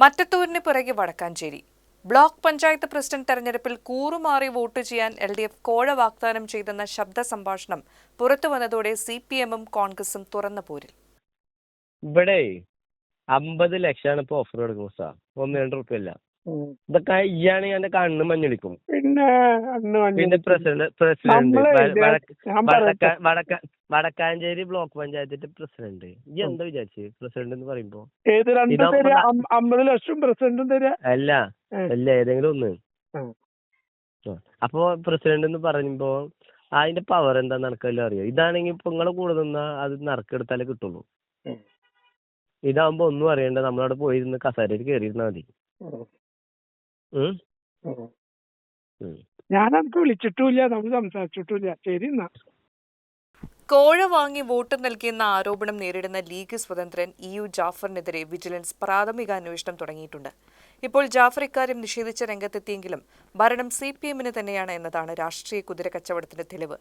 മറ്റത്തൂരിന് പിറകെ Vadakkanchery. Block panchayat president തെരഞ്ഞെടുപ്പിൽ കൂറുമാറി വോട്ട് ചെയ്യാൻ എൽ ഡി എഫ് കോഴ വാഗ്ദാനം ചെയ്തെന്ന ശബ്ദ സംഭാഷണം പുറത്തു വന്നതോടെ സി പി എമ്മും കോൺഗ്രസും തുറന്ന പോരിൽ. ഇവിടെ അമ്പത് ലക്ഷമാണ് ഇപ്പൊ ഓഫർ കൊടുക്കുന്നത് സാർ. ഒന്ന് രണ്ട് റുപ്യല്ല ഇതൊക്കെ ഇയാണ് എന്റെ കണ്ണ് മഞ്ഞളിക്കും. പിന്നെ അന്ന് പിന്നെ വണ്ടി പ്രസിഡന്റ് പ്രസിഡന്റ് വടക്ക- വടക്ക- വടക്കാഞ്ചേരി ബ്ലോക്ക് പഞ്ചായത്തിന്റെ പ്രസിഡന്റ്. ഇജ്ജ് എന്താ വിചാരിച്ച് പ്രസിഡന്റ് എന്ന് പറയുമ്പോ? ഏത് രണ്ടും അമ്പത് ലക്ഷം പ്രസിഡന്റും തരാ. അല്ല അല്ല ഏതെങ്കിലും ഒന്ന്. അപ്പൊ പ്രസിഡന്റ് എന്ന് പറയുമ്പോ അതിന്റെ പവർ എന്താ നടക്കല്ലോ അറിയോ? ഇതാണെങ്കിൽ ഇപ്പൊ നിങ്ങളെ കൂടെ നിന്നാ അത് നറുക്കെടുത്താലേ കിട്ടുള്ളൂ. ഇതാവുമ്പോ ഒന്നും അറിയണ്ട നമ്മളവിടെ പോയിരുന്ന് കസേരയിൽ കയറിയിരുന്നാ മതി. ഞാൻ അനക്ക് വിളിച്ചിട്ടുമില്ല നമ്മൾ സംസാരിച്ചിട്ടുമില്ല ശരി എന്നാ. കോഴ വാങ്ങി വോട്ട് നൽകിയെന്ന ആരോപണം നേരിടുന്ന ലീഗ് സ്വതന്ത്രൻ ഇ യു ജാഫറിനെതിരെ വിജിലൻസ് പ്രാഥമിക അന്വേഷണം തുടങ്ങിയിട്ടുണ്ട്. ഇപ്പോൾ ജാഫർ ഇക്കാര്യം നിഷേധിച്ച രംഗത്തെത്തിയെങ്കിലും ഭരണം സി പി എമ്മിന് തന്നെയാണ് എന്നതാണ് രാഷ്ട്രീയ കുതിര കച്ചവടത്തിന്റെ തെളിവ്.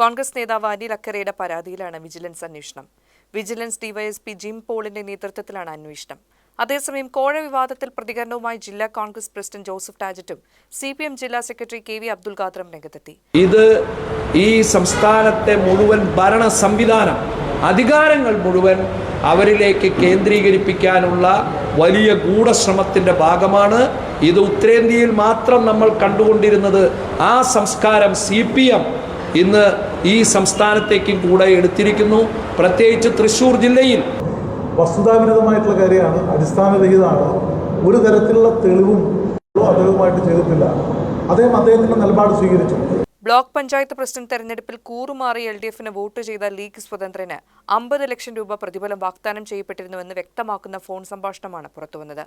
കോൺഗ്രസ് നേതാവ് അനിൽ അക്കരയുടെ പരാതിയിലാണ് വിജിലൻസ് അന്വേഷണം. വിജിലൻസ് ഡിവൈഎസ്പി ജിം പോളിന്റെ നേതൃത്വത്തിലാണ് അന്വേഷണം. അതേസമയം കോഴ വിവാദത്തിൽ പ്രതികരണവുമായി ജില്ലാ കോൺഗ്രസ് പ്രസിഡന്റ് ജോസഫ് ടാജറ്റും സി പി എം ജില്ലാ സെക്രട്ടറി കെ വി അബ്ദുൽ ഖാദറും രംഗത്തെത്തി. ഇത് ഈ സംസ്ഥാനത്തെ മുഴുവൻ ഭരണ സംവിധാനം അധികാരങ്ങൾ മുഴുവൻ അവരിലേക്ക് കേന്ദ്രീകരിപ്പിക്കാനുള്ള വലിയ ഗൂഢശ്രമത്തിന്റെ ഭാഗമാണ്. ഇത് ഉത്തരേന്ത്യയിൽ മാത്രം നമ്മൾ കണ്ടുകൊണ്ടിരുന്നത് ആ സംസ്കാരം സി പി എം ഇന്ന് ഈ സംസ്ഥാനത്തേക്കും കൂടെ എടുത്തിരിക്കുന്നു. പ്രത്യേകിച്ച് തൃശ്ശൂർ ജില്ലയിൽ വസ്തുതാവിരുദ്ധമായിട്ടുള്ള കാര്യമാണ് അടിസ്ഥാനരഹിതമാണ്. ഒരു തരത്തിലുള്ള തെളിവും അദ്ദേഹവുമായിട്ട് ചെയ്തിട്ടില്ല. അദ്ദേഹം അദ്ദേഹത്തിന്റെ നിലപാട് സ്വീകരിച്ചു. ബ്ലോക്ക് പഞ്ചായത്ത് പ്രസിഡന്റ് തെരഞ്ഞെടുപ്പിൽ കൂറുമാറി എൽ ഡി എഫിന് വോട്ട് ചെയ്ത ലീഗ് സ്വതന്ത്രന് അമ്പത് ലക്ഷം രൂപ പ്രതിഫലം വാഗ്ദാനം ചെയ്യപ്പെട്ടിരുന്നുവെന്ന് വ്യക്തമാക്കുന്ന ഫോൺ സംഭാഷണമാണ് പുറത്തുവന്നത്.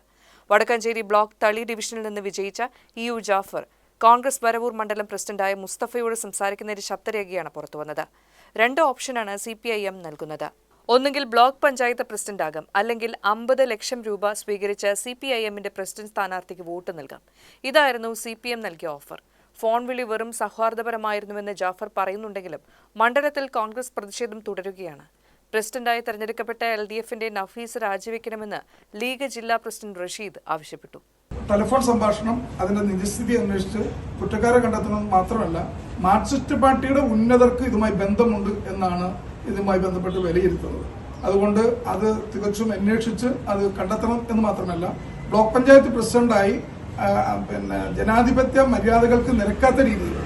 വടക്കഞ്ചേരി ബ്ലോക്ക് തളി ഡിവിഷനിൽ നിന്ന് വിജയിച്ച E U Jafar Congress Varavoor മണ്ഡലം പ്രസിഡന്റായ മുസ്തഫയോട് സംസാരിക്കുന്നതിന്റെ ശബ്ദരേഖയാണ് പുറത്തുവന്നത്. രണ്ട് ഓപ്ഷനാണ് സി പി ഐ എം നൽകുന്നത്. ഒന്നുകിൽ ബ്ലോക്ക് പഞ്ചായത്ത് പ്രസിഡന്റാകും അല്ലെങ്കിൽ അമ്പത് ലക്ഷം രൂപ സ്വീകരിച്ച സി പി ഐ എമ്മിന്റെ പ്രസിഡന്റ് സ്ഥാനാർത്ഥിക്ക് വോട്ട് നൽകാം. ഇതായിരുന്നു സി പി എം നൽകിയ ഓഫർ. ഫോൺ വിളി വെറും സൗഹാർദ്ദപരമായിരുന്നുവെന്ന് ജാഫർ പറയുന്നുണ്ടെങ്കിലും മണ്ഡലത്തിൽ കോൺഗ്രസ് പ്രതിഷേധം തുടരുകയാണ്. പ്രസിഡന്റായി തെരഞ്ഞെടുക്കപ്പെട്ട എൽ ഡി എഫിന്റെ നഫീസ് രാജിവെക്കണമെന്ന് ലീഗ് ജില്ലാ പ്രസിഡന്റ് റഷീദ് ആവശ്യപ്പെട്ടു. ടെലിഫോൺ സംഭാഷണം അതിന്റെ നിജസ്ഥിതി അന്വേഷിച്ച് കുറ്റക്കാരെ കണ്ടെത്തണം മാത്രമല്ല മാർക്സിസ്റ്റ് പാർട്ടിയുടെ ഉന്നതർക്ക് ഇതുമായി ബന്ധമുണ്ട് എന്നാണ് ഇതുമായി ബന്ധപ്പെട്ട് വിലയിരുത്തുന്നത്. അതുകൊണ്ട് അത് തികച്ചും അന്വേഷിച്ച് അത് കണ്ടെത്തണം എന്ന് മാത്രമല്ല ബ്ലോക്ക് പഞ്ചായത്ത് പ്രസിഡന്റായി പിന്നെ ജനാധിപത്യ മര്യാദകൾക്ക് നിരക്കാത്ത രീതിയിൽ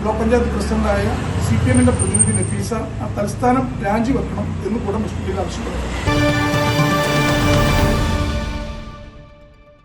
ബ്ലോക്ക് പഞ്ചായത്ത് പ്രസിഡന്റായ സി പി എമ്മിന്റെ പ്രതിനിധി നഫീസ തൽസ്ഥാനം രാജിവെക്കണം എന്ന് കൂടെ മുസ്ലിം ലീഗ് ആവശ്യപ്പെട്ടു.